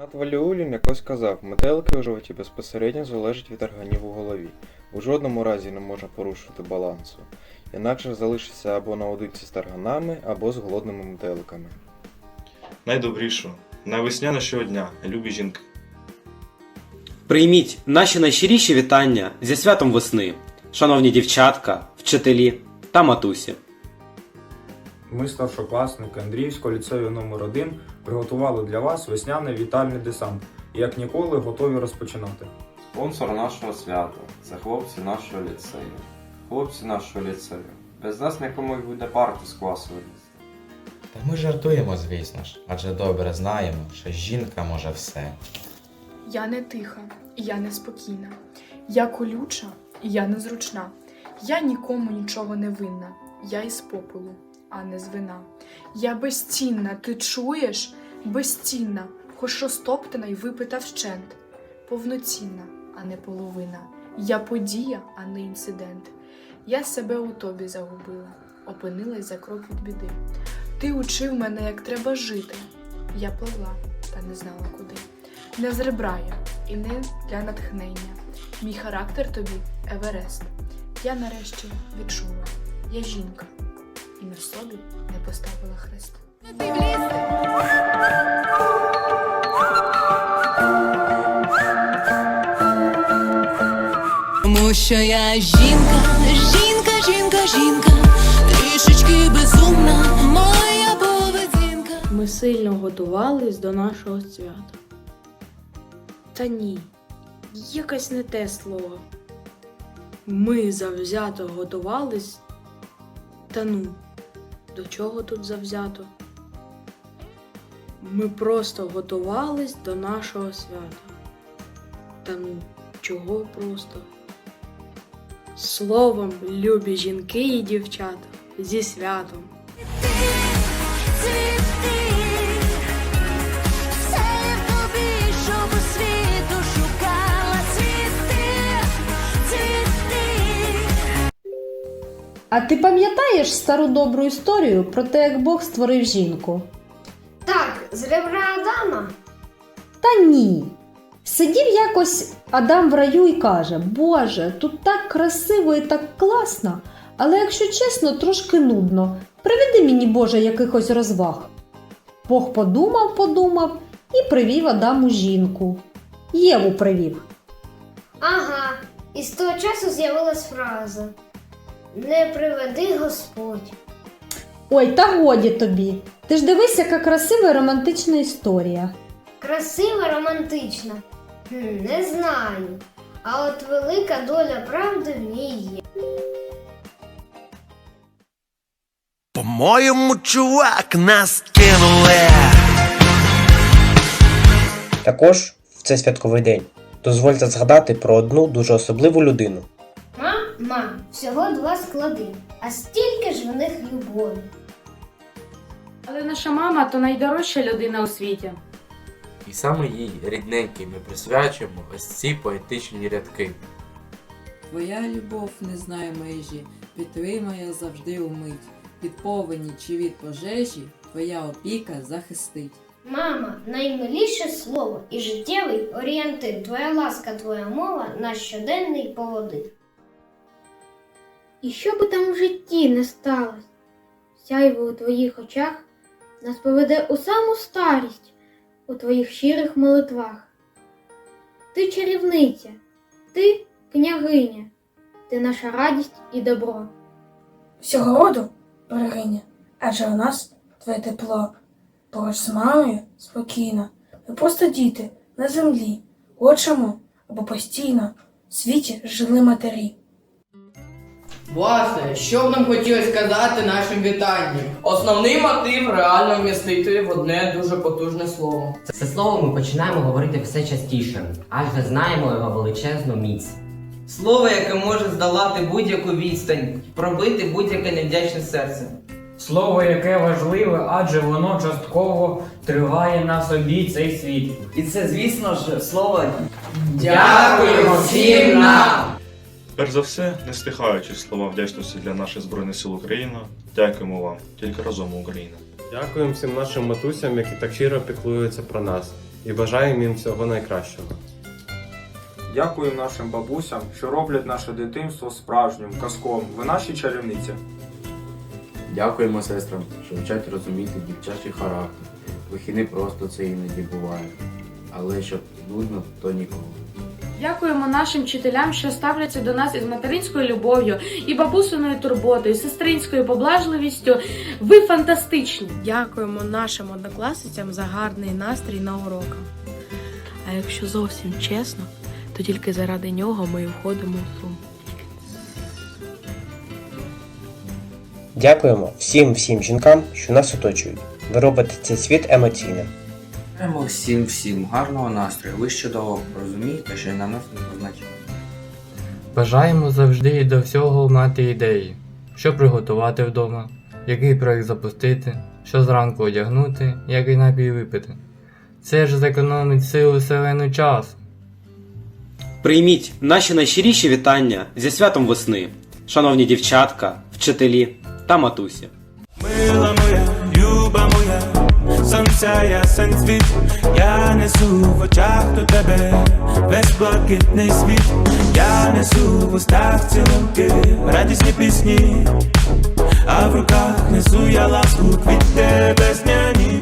Ренат Валіулін якось казав, метелики у животі безпосередньо залежать від органів у голові. У жодному разі не можна порушувати балансу. Інакше залишишся або наодинці з тарганами, або з голодними метеликами. Найдобрішу, найвеснянішого дня, любі жінки. Прийміть наші найщиріші вітання зі святом весни, шановні дівчатка, вчителі та матусі. Ми, старшокласники Андріївського ліцею номер 1 приготували для вас весняний вітальний десант. І як ніколи готові розпочинати. Спонсор нашого свята це хлопці нашого ліцею. Хлопці нашого ліцею. Без нас нікому й буде парту з класу винести. Та ми жартуємо, звісно ж, адже добре знаємо, що жінка може все. Я не тиха, я не спокійна. Я колюча, і я незручна. Я нікому нічого не винна. Я із попелу, а не з вина. Я безцінна, ти чуєш? Безцінна, хоч розтоптана й випита вщент. Повноцінна, а не половина. Я подія, а не інцидент. Я себе у тобі загубила, опинилась за крок від біди. Ти учив мене, як треба жити. Я пливла, та не знала куди. Не з ребра я і не для натхнення. Мій характер тобі Еверест. Я нарешті відчула, я жінка, і на собі не поставила хрест. Тому що я жінка, жінка, жінка, жінка, трішечки безумна, моя поведінка. Ми сильно готувались до нашого свята. Та ні, якось не те слово. Ми завзято готувались. Та ну, до чого тут завзято? Ми просто готувались до нашого свята. Та ну, чого просто? Словом, любі жінки і дівчата, зі святом. Цвіти, все А ти пам'ятаєш стару добру історію про те, як Бог створив жінку? Так, з ребра Адама. Та ні. Сидів якось Адам в раю і каже: Боже, тут так красиво і так класно, але якщо чесно, трошки нудно. Приведи мені, Боже, якихось розваг. Бог подумав, подумав і привів Адаму жінку. Єву привів. Ага, і з того часу з'явилась фраза Не приведи Господь. Ой, та годі тобі. Ти ж дивись, яка красива і романтична історія. Красива, романтична. Хм, не знаю. А от велика доля правди в ній є. По-моєму, чувак, нас кинули. Також в цей святковий день дозвольте згадати про одну дуже особливу людину. Мам, мам, всього два склади, а стільки ж в них любові. Але наша мама то найдорожча людина у світі. І саме їй, рідненькій, ми присвячуємо ось ці поетичні рядки. Твоя любов не знає межі, підтримає завжди умить. Від повені чи від пожежі твоя опіка захистить. Мама, наймиліше слово і життєвий орієнтир. Твоя ласка, твоя мова наш щоденний поводир. І що би там в житті не сталося, сяйво у твоїх очах нас поведе у саму старість у твоїх щирих молитвах. Ти чарівниця, ти княгиня, ти наша радість і добро. Всього роду, берегиня, адже у нас твоє тепло. Поруч з мамою спокійно. Ми просто діти на землі, хочемо, або постійно в світі жили матері. Власне, що б нам хотілося сказати нашим вітанням? Основний мотив реально вмістити в одне дуже потужне слово. Це слово ми починаємо говорити все частіше, адже знаємо його величезну міць. Слово, яке може здолати будь-яку відстань, пробити будь-яке невдячне серце. Слово, яке важливе, адже воно частково триває на собі цей світ. І це, звісно ж, слово Дякуємо всім нам! Перш за все, не стихаючи слова вдячності для наших Збройних сил України. Дякуємо вам, тільки разом Україна. Дякуємо всім нашим матусям, які так щиро піклуються про нас. і бажаємо їм всього найкращого. Дякуємо нашим бабусям, що роблять наше дитинство справжнім, казковим. Ви наші чарівниці. Дякуємо сестрам, що вчать розуміти дівчачий характер. Вихідні просто це іноді буває. Але щоб нудно, то ніколи. Дякуємо нашим вчителям, що ставляться до нас із материнською любов'ю, і бабусиною турботою, і сестринською поблажливістю. Ви фантастичні! Дякуємо нашим однокласницям за гарний настрій на уроках. А якщо зовсім чесно, то тільки заради нього ми входимо в Zoom. Дякуємо всім всім жінкам, що нас оточують. Ви робите цей світ емоційним. Бажаємо всім всім гарного настрою. Ви ж чудово розумієте, що на нас не позначено. Бажаємо завжди і до всього мати ідеї, що приготувати вдома, який проект запустити, що зранку одягнути, який напій випити. Це ж зекономить силу селену часу. Прийміть наші найщиріші вітання зі святом весни, шановні дівчатка, вчителі та матусі. Мила моя, сонця ясен світ, я несу в очах до тебе весь блакитний світ, я несу в устах цілунки, радісні пісні, а в руках несу я ласку квіти весняні.